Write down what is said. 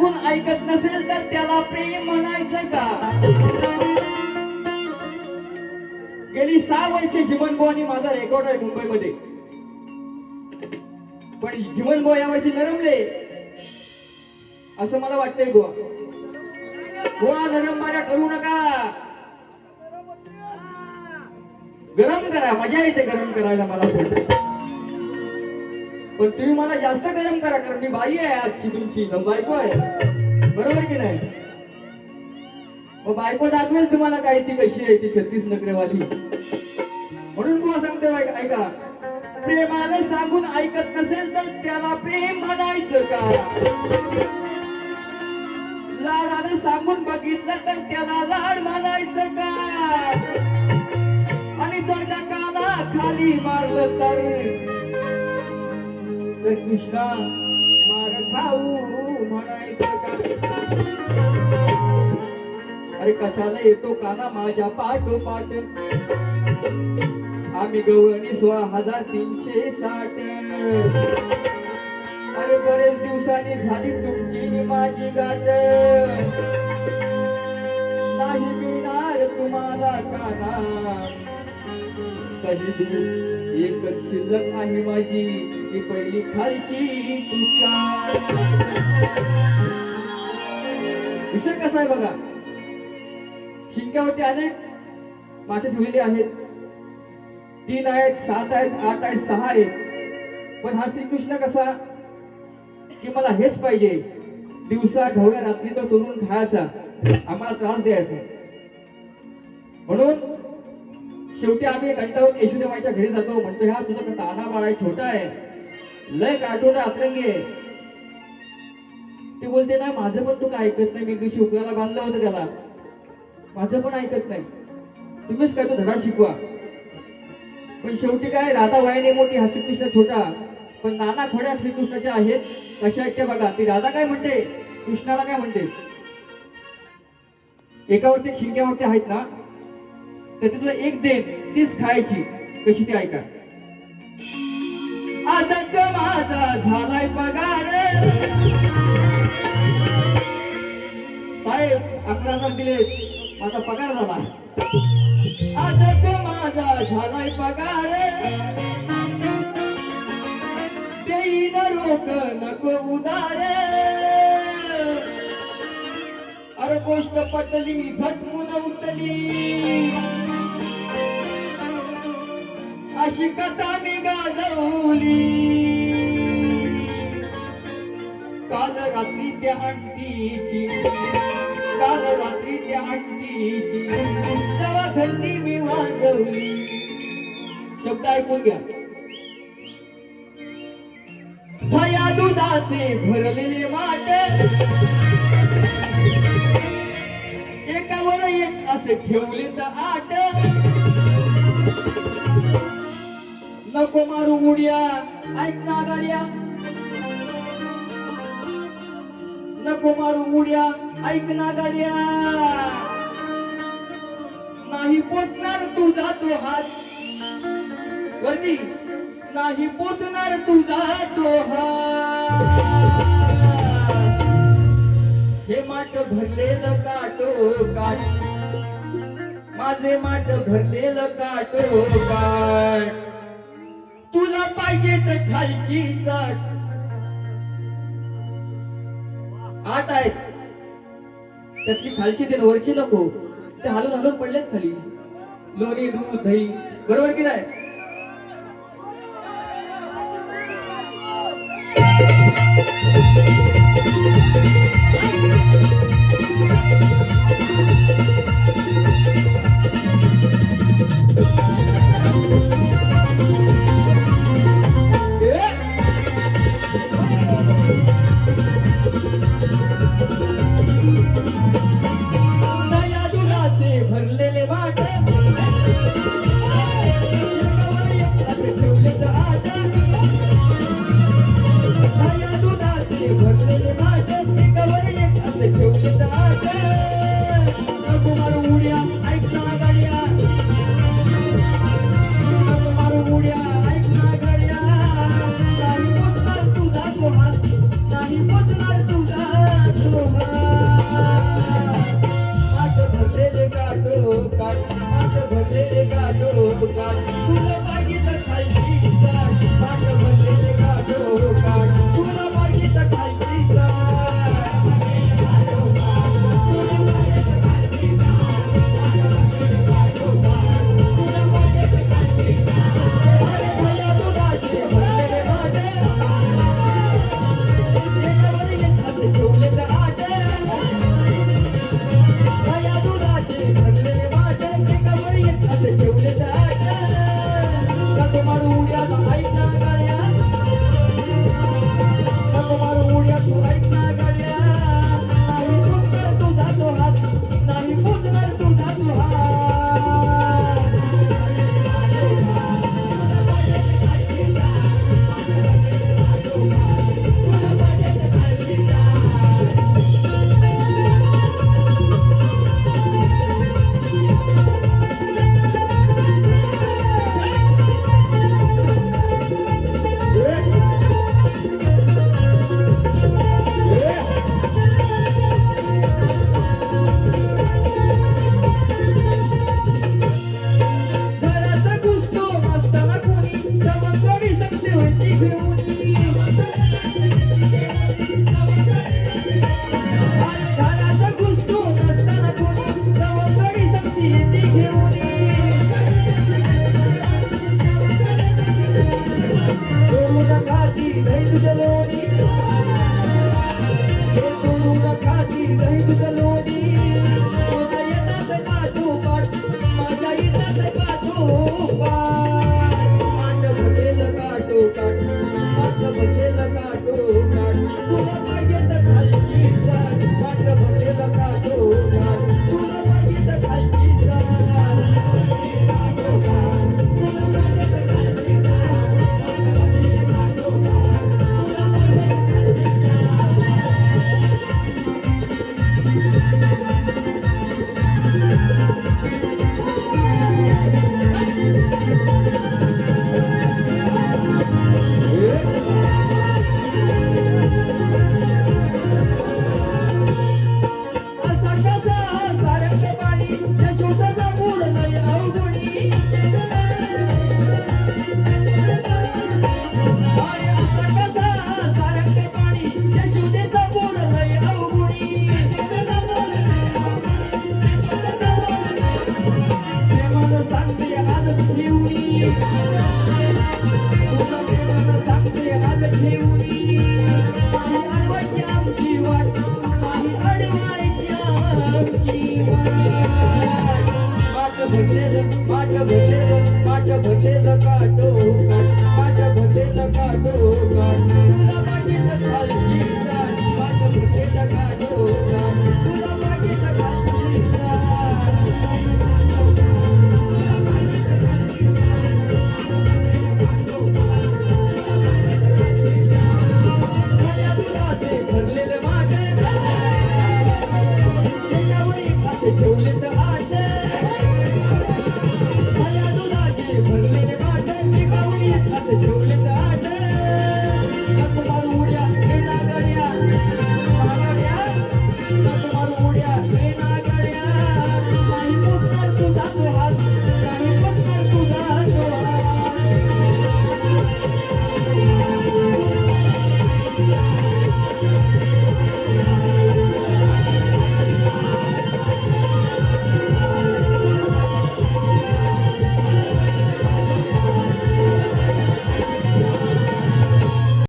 सांगून ऐकत नसेल तर त्याला प्रेम म्हणायचं का? गेली सहा वर्ष जीवन आणि माझा रेकॉर्ड आहे मुंबईमध्ये. पण जीवन या यावर्षी नरमले. असं मला वाटतंय गोवा गोवा नरम माऱ्या करू नका. गरम करा मजा येते गरम करायला मला पण तुम्ही मला जास्त गरम करा कारण मी बाई आहे आजची तुमची. बायको आहे. बरोबर की नाही? मग बायको दाखवेल तुम्हाला काय ती कशी आहे ती छत्तीस नकरेवाली. म्हणून तुम्हाला सांगते ऐका प्रेमाने सांगून ऐकत नसेल तर त्याला प्रेम म्हणायचं का? लाडानं सांगून बघितलं तर त्याला लाड म्हणायचं का? आणि जर का काना खाली मारलं तर मार खाऊ म्हणायचं का अरे कशाला येतो काना माझ्या पाठोपाठ? आम्ही गवळणी सोळा हजार तीनशे साठ. अरे बरेच दिवसांनी झाली तुमची माझी गाठ. नाही मिळणार तुम्हाला काना. कधी एक एकच शिल्लक आहे माझी. ती पहिली खालची तुझ्या विषय कसा आहे बघा? शिंक्यावरती अनेक मासे ठेवलेली आहेत. तीन आहेत सात आहेत आठ आहेत सहा आहेत. पण हा श्रीकृष्ण कसा? की मला हेच पाहिजे. दिवसा ढवळ्या रात्री तो करून खायचा. आम्हाला त्रास द्यायचा. म्हणून शेवटी आम्ही कंटाळून यशोदेवाच्या घरी जातो. म्हणतो ह्या तुझा का ताना बाळा छोटा आहे. लय काटून अतरंगी आहे ती बोलते ना माझं पण तू काय ऐकत नाही. मी दिवशी बांधलं होतं त्याला. माझं पण ऐकत नाही. तुम्हीच काय तो धडा शिकवा. पण शेवटी काय राधा वयाने मोठी हा श्रीकृष्ण छोटा. पण नाना खोड्या श्रीकृष्णाच्या आहेत. कशा आहेत त्या बघा. ती राधा काय म्हणते? कृष्णाला काय म्हणते? एकावरती शिंक्यावरती आहेत ना त्याची तुला एक देन तीच खायची. कशी ती ऐका. आजच माझा झालाय पगार. साहेब अकरा हजार दिले. माझा पगार झाला. आजच माझा झालाय पगार. देईन लोक नको उदार. अरे गोष्ट पटली झटमून उठली. अशी कथा मी गाजवली. काल रात्री त्या अंडीची काल रात्री त्या अंडीची तेव्हा मी वाजवली. शब्द ऐकून घ्या. भया दुधाचे भरलेले वाट. एकावर एक असे ठेवले तर आठ नको मारू उड्या ऐक ना गाड्या. नको मारू उड्या ऐक ना गाड्या. नाही पोचणार तुझा तो हात. वरती. नाही पोचणार तुझा तो हात. हे माठ भरलेलं काटो काट. माझे माठ भरलेलं काटो काट. तुला पाहिजे तर खालची चाट. आठ आहेत. त्यातली खालची ते वरची नको. ते हलून हलून पडलेत खाली. लोणी दूध दही. बरोबर की नाही? भरलेलं माझ्या भरलेलं माझ्या भरलेलं काटो माझ्या भरलेलं काटो.